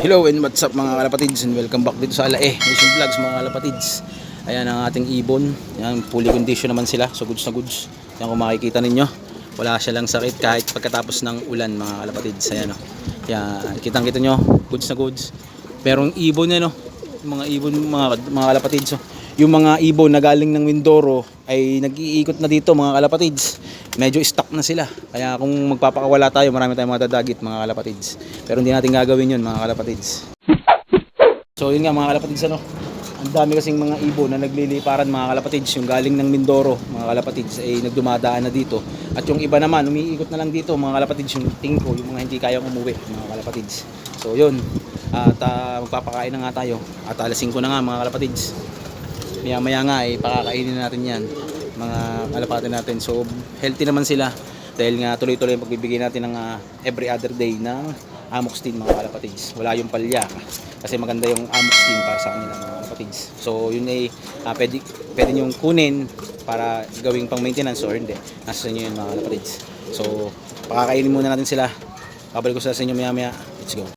Hello and what's up mga kalapatids and welcome back dito sa Alae Nation Vlogs mga kalapatids. Ayan ang ating ibon. Ayan, fully condition naman sila so goods na goods. Ayan kung makikita ninyo wala siya lang sakit kahit pagkatapos ng ulan mga kalapatids. Ayan o Ayan, kitang kita nyo goods na goods. Pero yung ibon yan o mga ibon mga, mga kalapatids oh. Yung mga ibon na galing ng Mindoro ay nag-iikot na dito mga kalapatids. Medyo stuck na sila. Kaya kung magpapakawala tayo marami tayong mga dadagit mga kalapatids. Pero hindi natin gagawin yun mga kalapatids. So yun nga mga kalapatids ano? Ang dami kasing mga ibon na nagliliparan mga kalapatids. Yung galing ng Mindoro mga kalapatids ay nagdumadaan na dito. At yung iba naman umiikot na lang dito mga kalapatids. Yung tingin ko yung mga hindi kayang umuwi mga kalapatids. So yun. At ah, magpapakain na nga tayo. At alas 5 na nga mga kalapatids maya maya nga ay pakakainin na natin yan. Mga kalapati natin. So healthy naman sila. Dahil nga tuloy-tuloy ang pagbibigay natin ng ah, every other day ng amoxicillin mga kalapatids. Wala yung palya. Kasi maganda yung amoxicillin para sa kanila mga kalapatids. So yun ay ah, pwede, pwede nyong kunin para gawing pang maintenance or hindi. Nasa sa inyo yun mga kalapatids. So pakakainin muna natin sila. Babalik ko sa inyo maya maya let's go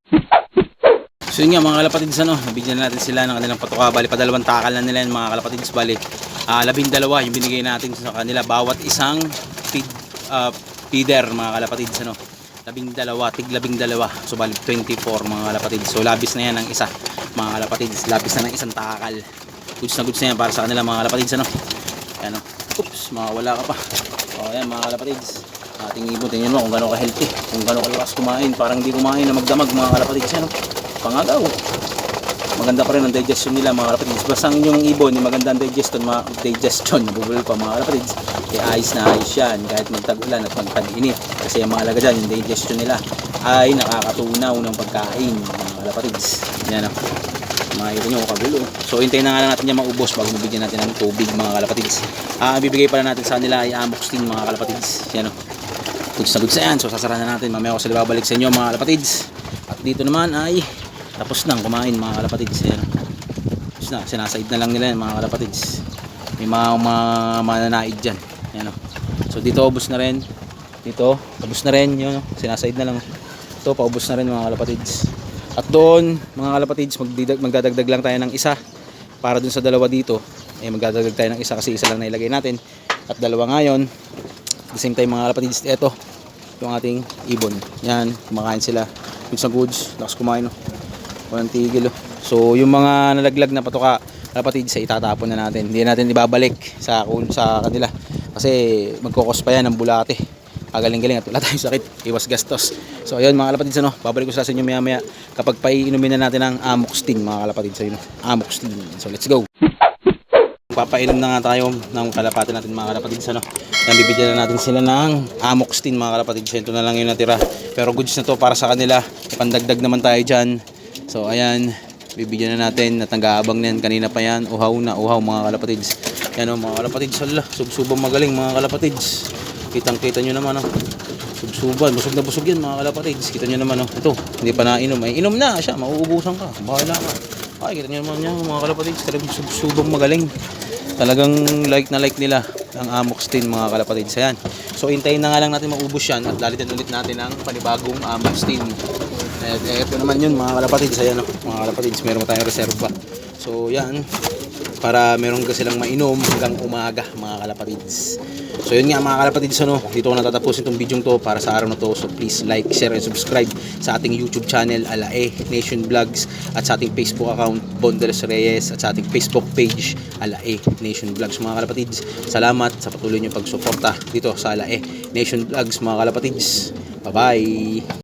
So yun nga mga kalapatids ano, nabigyan natin sila ng kanilang patuka. Bali pa dalawang takal na nila yung mga kalapatids. Bali ah, labing dalawa yung binigay natin sa kanila. Bawat isang feed, ah, feeder mga kalapatids ano. Labing dalawa, tig labing dalawa. So bali 24 mga kalapatids. So labis na yan ng isa mga kalapatids. Labis na ng isang takal. Goods na goods na yan para sa kanila mga kalapatids ano. Yan o. Oops, makawala ka pa. O yan mga kalapatids. Ating ibon, tingnan mo kung gano'n ka-healthy. Kung gano'n kalakas kumain. Parang hindi kumain na magdamag mga kalapatids o pangagaw. Maganda pa rin ang digestion nila mga kalapatids. Basta ang inyong ibon, yung maganda ang digestion, mga digestion, nabubulol pa mga kalapatids. Eh, ayos na ayos yan kahit magtag-ulan at magtag-init. Kasi ang mahalaga dyan, yung digestion nila ay nakakatunaw ng pagkain mga kalapatids. Yan o. Makikita nyo, kagulo. So, hintayin na nga lang natin yan maubos bago mabigyan natin ng tubig mga kalapatids. Ah, bibigay pala natin sa nila ay amoxicillin mga kalapatids. Yan o. Goods na goods na yan. So, sasara na natin. Mamaya ako sila babalik sa inyo mga kalapatids. At dito naman ay tapos nang kumain mga kalapatids yan tapos na sinasaid na lang nila yan mga kalapatids may mga, mga mananaid dyan. Yan o so dito ubos na rin. Dito ubos na rin yun o. sinasaid na lang. Ito paubos na rin mga kalapatids at doon mga kalapatids magdadagdag lang tayo ng isa para dun sa dalawa dito. Eh magdadagdag tayo ng isa kasi isa lang na ilagay natin. At dalawa ngayon at the same time mga kalapatids ito yung ating ibon. Yan kumakain sila. Goods na goods. Lakas kumain o walang tigil oh. so yung mga nalaglag na patuka kapatid sa itatapon na natin. Hindi natin ibabalik sa sa kanila. Kasi magkokos pa yan ng bulate. Kagaling-galing at wala tayong sakit. Iwas gastos. So ayun mga kalapatids ano babalik ko sa inyo maya maya kapag paiinumin na natin ang amoxicillin mga kalapatids. Ayun amoxicillin so let's go. Papainom na nga tayo ng kalapati natin mga kalapatids ano. Yan bibigyan na natin sila ng amoxicillin mga kalapatids. Ito na lang yung natira. Pero goods na to para sa kanila. Ipandagdag naman tayo dyan So ayan, bibigyan na natin at nag-aabang na yan. Kanina pa yan, uhaw na, uhaw mga kalapatids. Yan o mga kalapatids, hala, subsubang magaling mga kalapatids. Kitang kita nyo naman o. Subsuban, busog na busog yan mga kalapatids. Kita nyo naman o. Ito, hindi pa nainom. Ay, inom na siya, mauubusan ka. Bahala ka. Ay, kita nyo naman yan mga kalapatids. Talagang subsubang magaling. Talagang like na like nila ang amoxicillin mga kalapatids. Ayan. So, hintayin na nga lang natin maubos yan at lalitin ulit natin ang panibagong amoxicillin. Eh, ito naman yun mga kalapatids. Ayan o, mga kalapatids. Meron tayong reserva. So yan. Para meron ka silang mainom hanggang umaga mga kalapatids. So yun nga mga kalapatids. Ano, dito ko natatapusin itong video to para sa araw na to. So please like, share, and subscribe sa ating YouTube channel Alae Nation Vlogs at sa ating Facebook account Bondeles Reyes at sa ating Facebook page Alae Nation Vlogs mga kalapatids. Salamat sa patuloy niyong pagsuporta dito sa Alae Nation Vlogs mga kalapatids. Bye-bye!